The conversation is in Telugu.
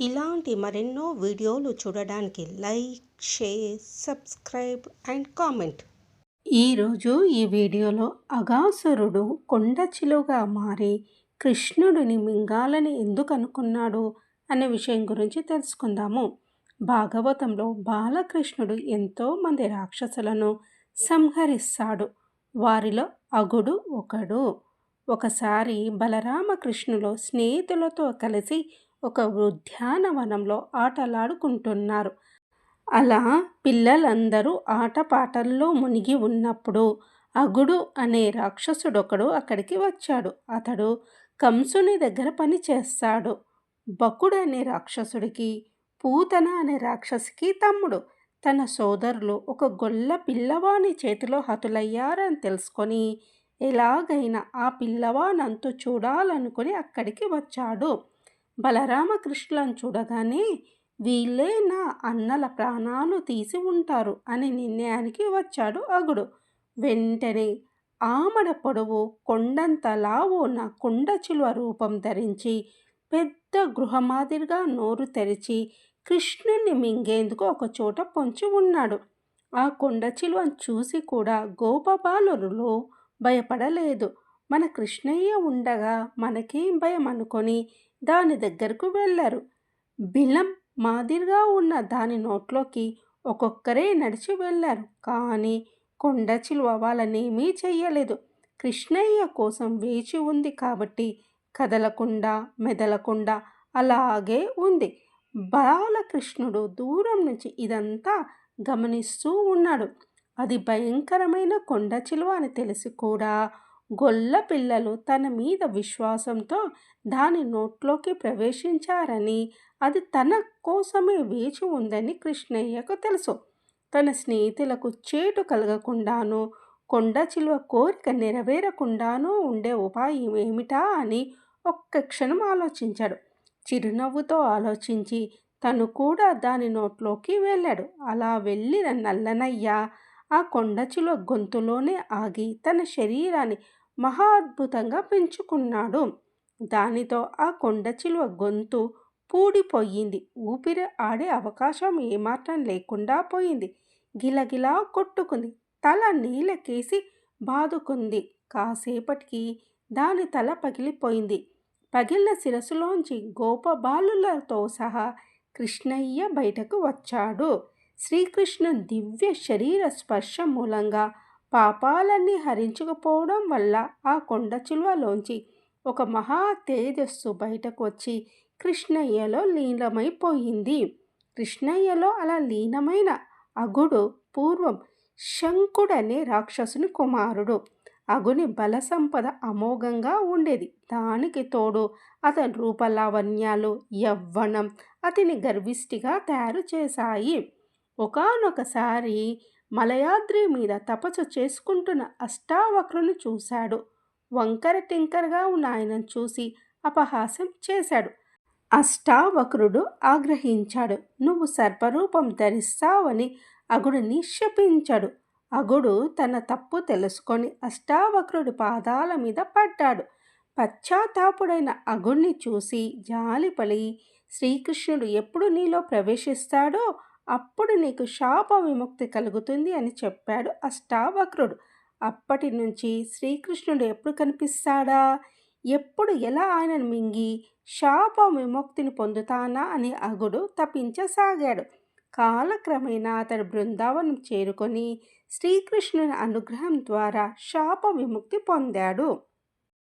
ఇలాంటి మరెన్నో వీడియోలు చూడడానికి like share subscribe and comment. ఈరోజు ఈ వీడియోలో అగాసురుడు కొండచిలువగా మారి కృష్ణుడిని మింగాలని ఎందుకు అనుకున్నాడు అనే విషయం గురించి తెలుసుకుందాము. భాగవతంలో బాలకృష్ణుడు ఎంతోమంది రాక్షసులను సంహరిస్తాడు. వారిలో అగుడు ఒకడు. ఒకసారి బలరామకృష్ణులు స్నేహితులతో కలిసి ఒక ఉద్యానవనంలో ఆటలాడుకుంటున్నారు. అలా పిల్లలందరూ ఆటపాటల్లో మునిగి ఉన్నప్పుడు అగుడు అనే రాక్షసుడొకడు అక్కడికి వచ్చాడు. అతడు కంసుని దగ్గర పని చేస్తాడు. బకుడు అనే రాక్షసుడికి పూతన అనే రాక్షసికి తమ్ముడు. తన సోదరులు ఒక గొల్ల పిల్లవాని చేతిలో హతులయ్యారని తెలుసుకొని ఎలాగైనా ఆ పిల్లవానంతు చూడాలనుకుని అక్కడికి వచ్చాడు. బలరామకృష్ణులను చూడగానే వీళ్ళే నా అన్నల ప్రాణాలు తీసి ఉంటారు అనే నిర్ణయానికి వచ్చాడు అగుడు. వెంటనే ఆమడ పొడవు కొండంత లావు నా కొండ చిలువ రూపం ధరించి పెద్ద గృహమాదిరిగా నోరు తెరిచి కృష్ణుణ్ణి మింగేందుకు ఒక చోట పొంచి ఉన్నాడు. ఆ కొండ చిలువను చూసి కూడా గోపబాలులో భయపడలేదు. మన కృష్ణయ్య ఉండగా మనకేం భయం అనుకొని దాని దగ్గరకు వెళ్ళారు. బిలం మాదిరిగా ఉన్న దాని నోట్లోకి ఒక్కొక్కరే నడిచి వెళ్ళారు. కానీ కొండ చిలువ వాళ్ళనేమీ చెయ్యలేదు. కృష్ణయ్య కోసం వేచి ఉంది కాబట్టి కదలకుండా మెదలకుండా అలాగే ఉంది. బాలకృష్ణుడు దూరం నుంచి ఇదంతా గమనిస్తూ ఉన్నాడు. అది భయంకరమైన కొండ చిలువ అని తెలిసి కూడా గొల్ల పిల్లలు తన మీద విశ్వాసంతో దాని నోట్లోకి ప్రవేశించారని అది తన కోసమే వేచి ఉందని కృష్ణయ్యకు తెలుసు. తన స్నేహితులకు చేటు కలగకుండాను కొండ చిలువ కోరిక నెరవేరకుండానూ ఉండే ఉపాయం ఏమిటా అని ఒక్క క్షణం ఆలోచించాడు. చిరునవ్వుతో ఆలోచించి తను కూడా దాని నోట్లోకి వెళ్ళాడు. అలా వెళ్ళిన నల్లనయ్య ఆ కొండచిలువ గొంతులోనే ఆగి తన శరీరాన్ని మహా అద్భుతంగా పెంచుకున్నాడు. దానితో ఆ కొండచిలువ గొంతు పూడిపోయింది. ఊపిరి ఆడే అవకాశం ఏమాత్రం లేకుండా పోయింది. గిలగిలా కొట్టుకుంది. తల నీళ్ళకేసి బాదుకుంది. కాసేపటికి దాని తల పగిలిపోయింది. పగిలిన శిరస్సులోంచి గోపబాలులతో సహా కృష్ణయ్య బయటకు వచ్చాడు. శ్రీకృష్ణుని దివ్య శరీర స్పర్శ మూలంగా పాపాలన్నీ హరించుకుపోవడం వల్ల ఆ కొండ చిలువలోంచి ఒక మహా తేజస్సు బయటకు వచ్చి కృష్ణయ్యలో లీనమైపోయింది. కృష్ణయ్యలో అలా లీనమైన అగుడు పూర్వం శంకుడనే రాక్షసుని కుమారుడు. అగుని బల సంపద అమోఘంగా ఉండేది. దానికి తోడు అతని రూపలావణ్యాలు యవ్వనం అతని గర్విష్టిగా తయారు చేశాయి. ఒకనొకసారి మలయాద్రి మీద తపస్సు చేసుకుంటున్న అష్టావక్రుని చూశాడు. వంకర టింకరగా ఉన్న ఆయనను చూసి అపహాసం చేశాడు. అష్టావక్రుడు ఆగ్రహించాడు. నువ్వు సర్పరూపం ధరిస్తావని అగుడిని శపించాడు అగుడు తన తప్పు తెలుసుకొని అష్టావక్రుడి పాదాల మీద పడ్డాడు. పశ్చాత్తాపుడైన అగుణ్ణి చూసి జాలిపలి శ్రీకృష్ణుడు ఎప్పుడు నీలో ప్రవేశిస్తాడో అప్పుడు నీకు శాప విముక్తి కలుగుతుంది అని చెప్పాడు అష్టావక్రుడు. అప్పటి నుంచి శ్రీకృష్ణుడు ఎప్పుడు కనిపిస్తాడా? ఎప్పుడు ఎలా ఆయనను మింగి శాప విముక్తిని పొందుతానా అని అగుడు తపించసాగాడు. కాలక్రమేణా అతడు బృందావనం చేరుకొని శ్రీకృష్ణుని అనుగ్రహం ద్వారా శాప విముక్తి పొందాడు.